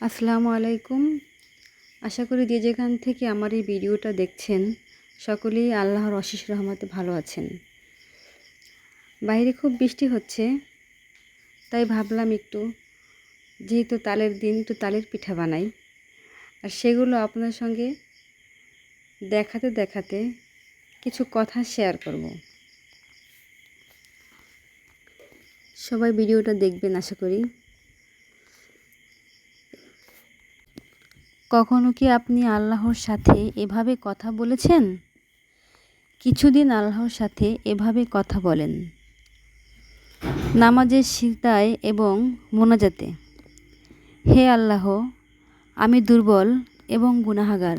আসসালামু আলাইকুম। আশা করি যে যেখান থেকে আমার এই ভিডিওটা দেখছেন, সকলেই আল্লাহর অশেষ রহমতে ভালো আছেন। বাইরে খুব বৃষ্টি হচ্ছে, তাই ভাবলাম একটু, যেহেতু তালের দিন, একটু তালের পিঠা বানাই। আর সেগুলো আপনার সঙ্গে দেখাতে দেখাতে কিছু কথা শেয়ার করব। সবাই ভিডিওটা দেখবেন, আশা করি। কখনো কি আপনি আল্লাহর সাথে এভাবে কথা বলেছেন? কিছুদিন আল্লাহর সাথে এভাবে কথা বলেন। নামাজের সিজদায় এবং মোনাজাতে, হে আল্লাহ, আমি দুর্বল এবং গুনাহাগার।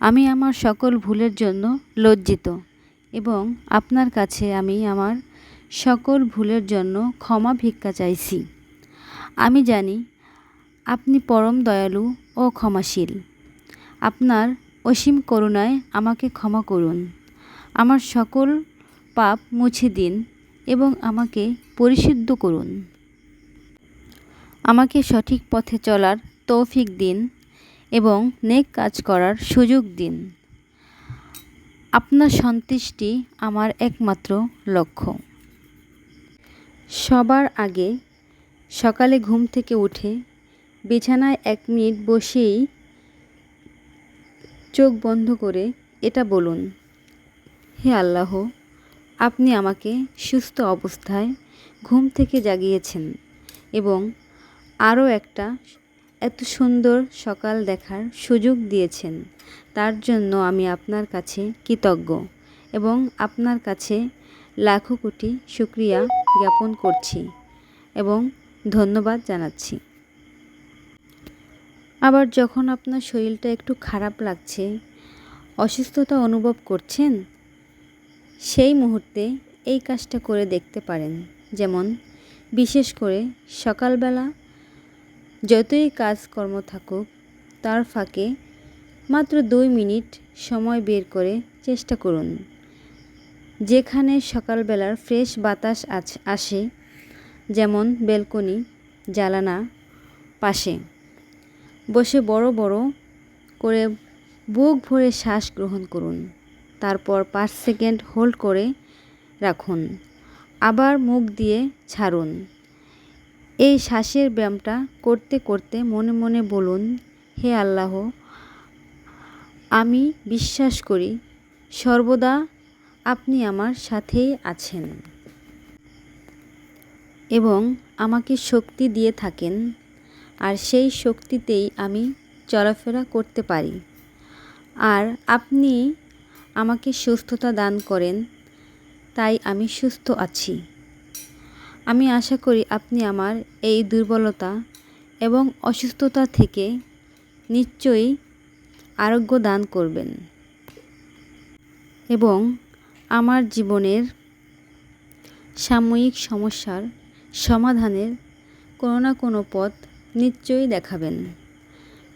আমি আমার সকল ভুলের জন্য লজ্জিত এবং আপনার কাছে আমি আমার সকল ভুলের জন্য ক্ষমা ভিক্ষা চাইছি। আমি জানি আপনি পরম দয়ালু ও ক্ষমাশীল। আপনার অসীম করুণায় আমাকে ক্ষমা করুন। আমার সকল পাপ মুছে দিন এবং আমাকে পরিশুদ্ধ করুন। আমাকে সঠিক পথে চলার তৌফিক দিন এবং নেক কাজ করার সুযোগ দিন। আপনার সন্তুষ্টি আমার একমাত্র লক্ষ্য। সবার আগে সকালে ঘুম থেকে উঠে বিছানায় এক মিনিট বসেই চোখ বন্ধ করে এটা বলুন, হে আল্লাহ, আপনি আমাকে সুস্থ অবস্থায় ঘুম থেকে জাগিয়েছেন এবং আরও একটা এত সুন্দর সকাল দেখার সুযোগ দিয়েছেন। তার জন্য আমি আপনার কাছে কৃতজ্ঞ এবং আপনার কাছে লাখো কোটি শুক্রিয়া জ্ঞাপন করছি এবং ধন্যবাদ জানাচ্ছি। আবার যখন আপনার শরীরটা একটু খারাপ লাগছে, অসুস্থতা অনুভব করছেন, সেই মুহূর্তে এই কাজটা করে দেখতে পারেন। যেমন, বিশেষ করে সকালবেলা যতই কাজকর্ম থাকুক, তার ফাঁকে মাত্র দুই মিনিট সময় বের করে চেষ্টা করুন। যেখানে সকালবেলার ফ্রেশ বাতাস আসে, যেমন বেলকনি জ্বালানা পাশে। বসে বড় বড় করে বুক ভরে শ্বাস গ্রহণ করুন। তারপর পাঁচ সেকেন্ড হোল্ড করে রাখুন। আবার মুখ দিয়ে ছাড়ুন। এই শ্বাসের ব্যায়ামটা করতে করতে মনে মনে বলুন, হে আল্লাহ, আমি বিশ্বাস করি সর্বদা আপনি আমার সাথেই আছেন এবং আমাকে শক্তি দিয়ে থাকেন। আর সেই শক্তিতেই আমি চলাফেরা করতে পারি। আর আপনি আমাকে সুস্থতা দান করেন, তাই আমি সুস্থ আছি। আমি আশা করি আপনি আমার এই দুর্বলতা এবং অসুস্থতা থেকে নিশ্চয়ই আরোগ্য দান করবেন এবং আমার জীবনের সাময়িক সমস্যার সমাধানের কোনো না কোনো পথ নিশ্চয়ই দেখাবেন।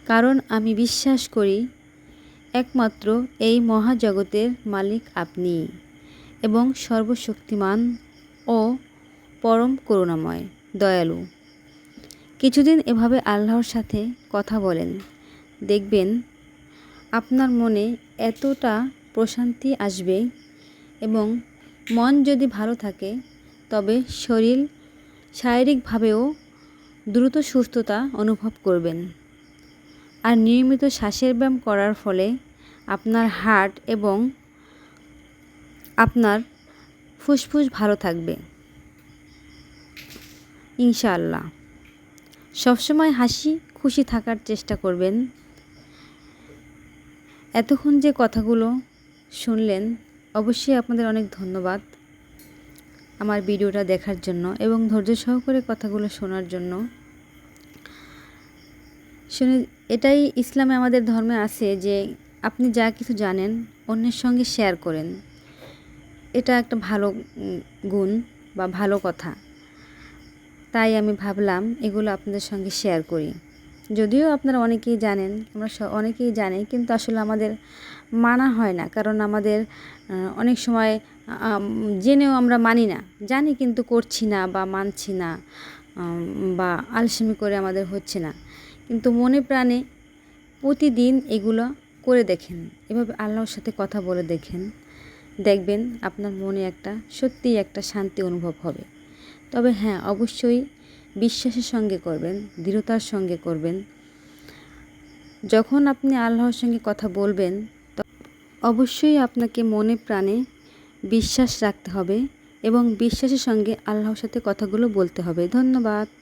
কারণ আমি বিশ্বাস করি, একমাত্র এই মহাজগতের মালিক আপনি এবং সর্বশক্তিমান ও পরম করুণাময়, দয়ালু। কিছুদিন এভাবে আল্লাহর সাথে কথা বলেন। দেখবেন আপনার মনে এতটা প্রশান্তি আসবে এবং মন যদি ভালো থাকে, তবে শরীর শারীরিকভাবেও দ্রুত সুস্থতা অনুভব করবেন। আর নিয়মিত শ্বাসের ব্যায়াম করার ফলে আপনার হার্ট এবং আপনার ফুসফুস ভালো থাকবে। ইনশাআল্লাহ। সবসময় হাসি খুশি থাকার চেষ্টা করবেন। এতক্ষণ যে কথাগুলো শুনলেন, অবশ্যই আপনাদের অনেক ধন্যবাদ আমার ভিডিওটা দেখার জন্য এবং ধৈর্য সহকারে কথাগুলো শোনার জন্য। শুনে এটাই ইসলামে আমাদের ধর্মে আছে যে আপনি যা কিছু জানেন, অন্যের সঙ্গে শেয়ার করেন। এটা একটা ভালো গুণ বা ভালো কথা। তাই আমি ভাবলাম এগুলো আপনাদের সঙ্গে শেয়ার করি। যদিও আপনারা অনেকেই জানেন, আমরা অনেকেই জানি, কিন্তু আসলে আমাদের মানা হয় না। কারণ আমাদের অনেক সময় জেনেও আমরা মানি না। জানি কিন্তু করছি না বা মানছি না বা আলসেমি করে আমাদের হচ্ছে না। কিন্তু মনে প্রাণে প্রতিদিন এগুলো করে দেখেন। এভাবে আল্লাহর সাথে কথা বলে দেখেন। দেখবেন আপনার মনে একটা, সত্যিই একটা শান্তি অনুভব হবে। তবে হ্যাঁ অবশ্যই বিশ্বাসের সঙ্গে করবেন, দৃঢ়তার সঙ্গে করবেন। যখন আপনি আল্লাহর সঙ্গে কথা বলবেন অবশ্যই আপনাকে মনে প্রাণে বিশ্বাস রাখতে হবে এবং বিশ্বাসের সঙ্গে আল্লাহর সাথে কথাগুলো বলতে হবে। ধন্যবাদ।